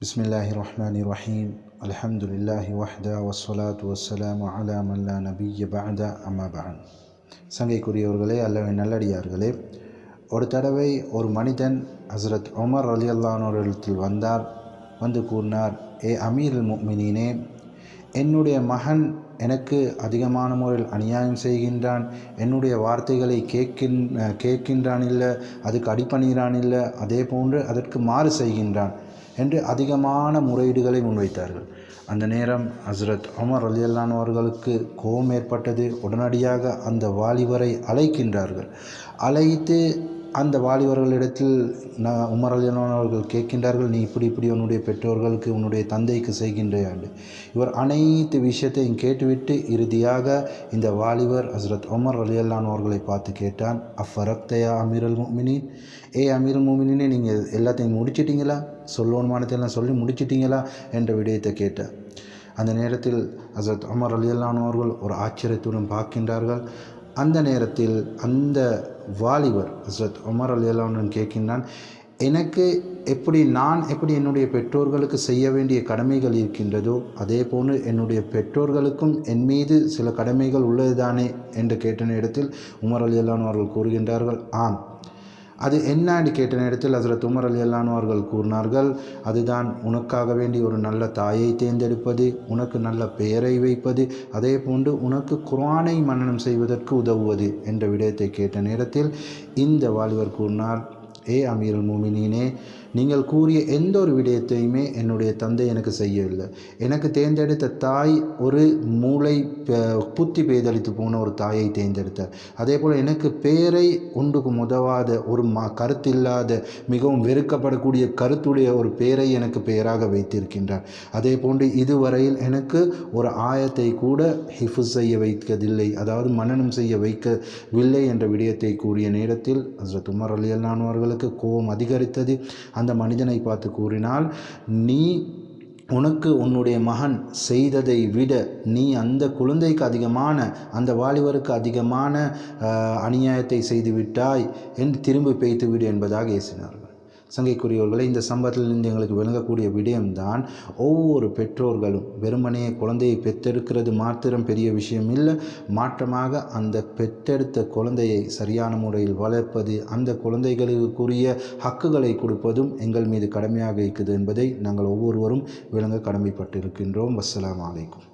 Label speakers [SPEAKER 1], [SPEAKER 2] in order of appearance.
[SPEAKER 1] بسم الله الرحمن الرحيم الحمد لله وحده والصلاة والسلام على من لا نبي بعد أما بعد சங்கைக்குரியவர்களே அல்லவை நல்லடியார்களே ஒரு தடவை ஒரு மனிதன் ஹசரத் உமர் அலி அல்லானோரிடத்தில் வந்தார் வந்து கூறினார் ஏ அமீர் முக்மினீனே என்னுடைய மகன் எனக்கு அதிகமான முறையில் அநியாயம் செய்கின்றான் என்னுடைய வார்த்தைகளை கேட்கின் கேட்கின்றான் இல்லை அதுக்கு அடிப்பணிகிறான் இல்லை அதே போன்று அதற்கு மாறு செய்கின்றான் என்று அதிகமான முறையீடுகளை முன்வைத்தார்கள். அந்த நேரம் ஹஸ்ரத் உமர் அலியல்லான் அவர்களுக்கு கோபம் ஏற்பட்டது. உடனடியாக அந்த வாலிபரை அழைக்கின்றார்கள். அழைத்து அந்த வாலிபர்களிடத்தில் நான் உமர் அலியல்லான் அவர்கள் கேட்கின்றார்கள் நீ இப்படி இப்படி உன்னுடைய பெற்றோர்களுக்கு உன்னுடைய தந்தைக்கு செய்கின்றாண்டு இவர் அனைத்து விஷயத்தையும் கேட்டுவிட்டு இறுதியாக இந்த வாலிபர் ஹசரத் உமர் அலியல்லான் அவர்களை பார்த்து கேட்டான் அஃபரக்தயா அமீரல் அல் முமினின் ஏ அமீர் அல் முமினினே நீங்கள் எல்லாத்தையும் முடிச்சிட்டிங்களா? சொல்லணுமானதெல்லாம் சொல்லி முடிச்சிட்டிங்களா? என்ற விடயத்தை கேட்டார். அந்த நேரத்தில் ஹசரத் உமர் அலியல்லான் அவர்கள் ஒரு ஆச்சரியத்துடன் பார்க்கின்றார்கள். அந்த நேரத்தில் அந்த வாலிபர் ஹசரத் உமர் அலியல்லான் கேட்கின்றான் எனக்கு எப்படி நான் எப்படி என்னுடைய பெற்றோர்களுக்கு செய்ய வேண்டிய கடமைகள் இருக்கின்றதோ அதே போன்று என்னுடைய பெற்றோர்களுக்கும் என் மீது சில கடமைகள் உள்ளதுதானே? என்று கேட்ட நேரத்தில் உமர் அலி அல்லான் அவர்கள் கூறுகின்றார்கள் ஆம். அது என்னன்னு கேட்ட நேரத்தில் அதில் துமரல் அலி கூறினார்கள் அதுதான் உனக்காக வேண்டி ஒரு நல்ல தாயை தேர்ந்தெடுப்பது உனக்கு நல்ல பெயரை வைப்பது அதே போன்று உனக்கு குரானை மன்னனம் செய்வதற்கு உதவுவது என்ற விடயத்தை கேட்ட நேரத்தில் இந்த வாலிபர் கூறினார் ஏ அமீர் மூமினீனே நீங்கள் கூறிய எந்த ஒரு விடயத்தையுமே என்னுடைய தந்தை எனக்கு செய்யவில்லை. எனக்கு தேர்ந்தெடுத்த தாய் ஒரு மூளை புத்தி பேதளித்து போன ஒரு தாயை தேர்ந்தெடுத்தார். அதே போல் எனக்கு பேரை ஒன்றுக்கு உதவாத ஒரு மா கருத்தில்லாத மிகவும் வெறுக்கப்படக்கூடிய கருத்துடைய ஒரு பேரை எனக்கு பெயராக வைத்திருக்கின்றார். அதே போன்று இதுவரையில் எனக்கு ஒரு ஆயத்தை கூட ஹிஃபு செய்ய வைக்கவில்லை அதாவது மன்னனம் செய்ய வைக்கவில்லை என்ற விடயத்தை கூறிய நேரத்தில் ஹசரத் உமர் அலி அல்லானவர்களுக்கு கோபம் அதிகரித்தது. அந்த மனிதனை பார்த்து கூறினால் நீ உனக்கு உன்னுடைய மகன் செய்ததை விட நீ அந்த குழந்தைக்கு அதிகமான அந்த வாலிபருக்கு அதிகமான அநியாயத்தை செய்துவிட்டாய் என்று திரும்பி பேய்த்துவிடு என்பதாக ஏசினார் சங்கைக்குரியவர்களை இந்த சம்பவத்திலிருந்து எங்களுக்கு விளங்கக்கூடிய விடயம்தான் ஒவ்வொரு பெற்றோர்களும் வெறுமனே குழந்தையை பெற்றெடுக்கிறது மாத்திரம் பெரிய விஷயம் இல்லை மாற்றமாக அந்த பெற்றெடுத்த குழந்தையை சரியான முறையில் வளர்ப்பது அந்த குழந்தைகளுக்குரிய ஹக்குகளை கொடுப்பதும் எங்கள் மீது கடமையாக இருக்குது என்பதை நாங்கள் ஒவ்வொருவரும் விளங்க கடமைப்பட்டிருக்கின்றோம். வசலாம் அலைக்கும்.